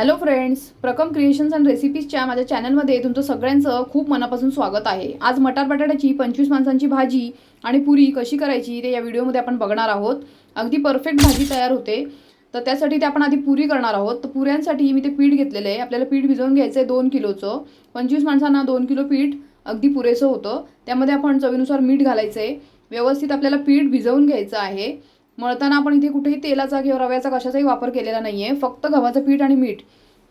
Hello friends Prakam creations and रेसिपीजच्या माझ्या चॅनलमध्ये तुमचं सगळ्यांचं खूप मनापासून स्वागत आहे. आज मटार बटाट्याची पंचवीस माणसांची भाजी आणि पुरी कशी करायची ते या व्हिडिओमध्ये आपण बघणार आहोत. अगदी परफेक्ट भाजी तयार होते. तर त्यासाठी ते आपण आधी पुरी करणार आहोत. तर पुऱ्यांसाठी मी ते पीठ घेतलेलं आहे. आपल्याला पीठ भिजवून घ्यायचं आहे दोन किलोचं. पंचवीस माणसांना दोन किलो पीठ अगदी पुरेसं होतं. त्यामध्ये आपण चवीनुसार मीठ घालायचं आहे व्यवस्थित आपल्याला पीठ भिजवून घ्यायचं आहे. मळताना आपण इथे कुठेही तेलाचा किंवा रव्याचा कशाचाही वापर केलेला नाही आहे फक्त गव्हाचं पीठ आणि मीठ.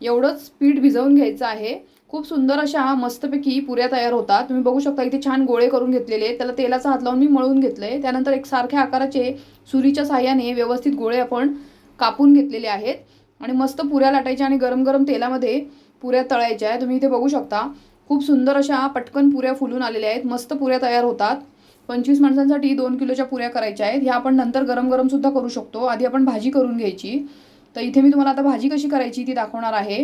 एवढंच पीठ भिजवून घ्यायचं आहे. खूप सुंदर अशा मस्तपैकी पुऱ्या तयार होतात. तुम्ही बघू शकता इथे छान गोळे करून घेतलेले त्याला तेलाचा हात लावून मी मळून आहे त्यानंतर एक सारख्या आकाराचे सुरीच्या साह्याने व्यवस्थित गोळे आपण कापून घेतलेले आहेत. आणि मस्त पुऱ्या लाटायच्या आणि गरम गरम तेलामध्ये पुऱ्या तळायच्या आहे तुम्ही इथे बघू शकता. खूप सुंदर अशा पटकन पुऱ्या फुलून आलेल्या आहेत. मस्त पुऱ्या तयार होतात. पंचवीस माणसांसाठी दोन किलोच्या पुऱ्या करायच्या आहेत. ह्या आपण नंतर गरम गरम सुद्धा करू शकतो. आधी आपण भाजी करून घ्यायची. तर इथे मी तुम्हाला आता भाजी कशी करायची ती दाखवणार आहे.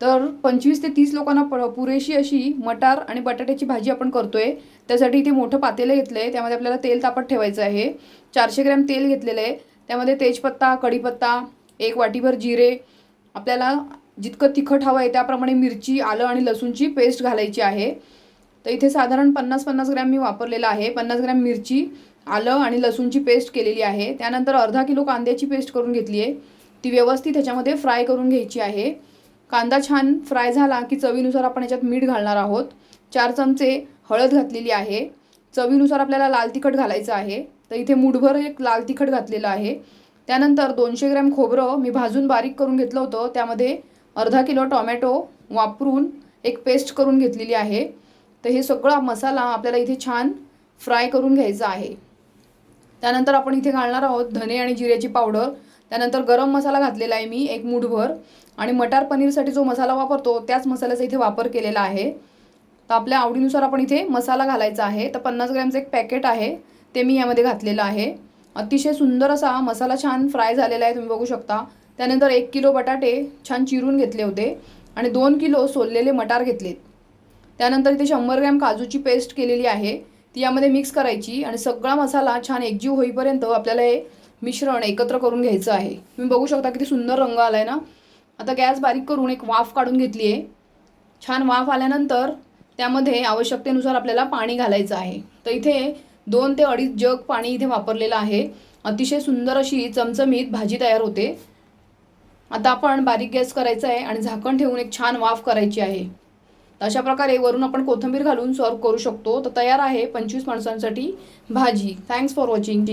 तर पंचवीस ते तीस लोकांना प पुरेशी अशी मटार आणि बटाट्याची भाजी आपण करतोय. त्यासाठी इथे मोठं पातेलं घेतलं आहे त्यामध्ये आपल्याला तेल तापत ठेवायचं आहे. चारशे ग्रॅम तेल घेतलेलं आहे. त्यामध्ये तेजपत्ता कढीपत्ता एक वाटीभर जिरे आपल्याला जितकं तिखट हवं आहे त्याप्रमाणे मिरची आलं आणि लसूणची पेस्ट घालायची आहे. तर इथे साधारण पन्नास पन्नास ग्रॅम मी वापरलेला आहे. पन्नास ग्रॅम मिरची आलं आणि लसूणची पेस्ट केलेली आहे. त्यानंतर अर्धा किलो कांद्याची पेस्ट करून घेतली आहे. ती व्यवस्थित ह्याच्यामध्ये फ्राय करून घ्यायची आहे. कांदा छान फ्राय झाला की चवीनुसार आपण याच्यात मीठ घालणार आहोत. चार चमचे हळद घातलेली आहे. चवीनुसार आपल्याला लाल तिखट घालायचं आहे. तर इथे मुठभर एक लाल तिखट घातलेलं आहे. त्यानंतर दोनशे ग्रॅम खोबरं मी भाजून बारीक करून घेतलं होतं. त्यामध्ये अर्धा किलो टॉमॅटो वापरून एक पेस्ट करून घेतलेली आहे. तर हे सगळा मसाला आपल्याला इथे छान फ्राय करून घ्यायचा आहे. त्यानंतर आपण इथे घालणार आहोत धने आणि जिऱ्याची पावडर. त्यानंतर गरम मसाला घातलेला आहे मी एक मूठभर. आणि मटार पनीरसाठी जो मसाला वापरतो त्याच मसाल्याचा इथे वापर केलेला आहे. तर आपल्या आवडीनुसार आपण इथे मसाला घालायचा आहे. तर पन्नास ग्रॅमचं एक पॅकेट आहे ते मी यामध्ये घातलेलं आहे. अतिशय सुंदर असा मसाला छान फ्राय झालेला आहे तुम्ही बघू शकता. त्यानंतर एक किलो बटाटे छान चिरून घेतले होते. आणि दोन किलो सोललेले मटार घेतलेत. त्यानंतर इथे शंभर ग्रॅम काजूची पेस्ट केलेली आहे. ती यामध्ये मिक्स करायची आणि सगळा मसाला छान एकजीव होईपर्यंत आपल्याला हे मिश्रण एकत्र करून घ्यायचं आहे. तुम्ही बघू शकता किती सुंदर रंग आला आहे ना? आता गॅस बारीक करून एक वाफ काढून घेतली आहे. छान वाफ आल्यानंतर त्यामध्ये आवश्यकतेनुसार आपल्याला पाणी घालायचं आहे. तर इथे दोन ते अडीच जग पाणी इथे वापरलेलं आहे. अतिशय सुंदर अशी चमचमीत भाजी तयार होते. आता आपण बारीक गॅस करायचा आहे आणि झाकण ठेवून एक छान वाफ करायची आहे. अशा प्रकारे वरून आपण कोथिंबीर घालून सर्व करू शकतो. तर तयार आहे पंचवीस माणसांसाठी भाजी. Thanks for watching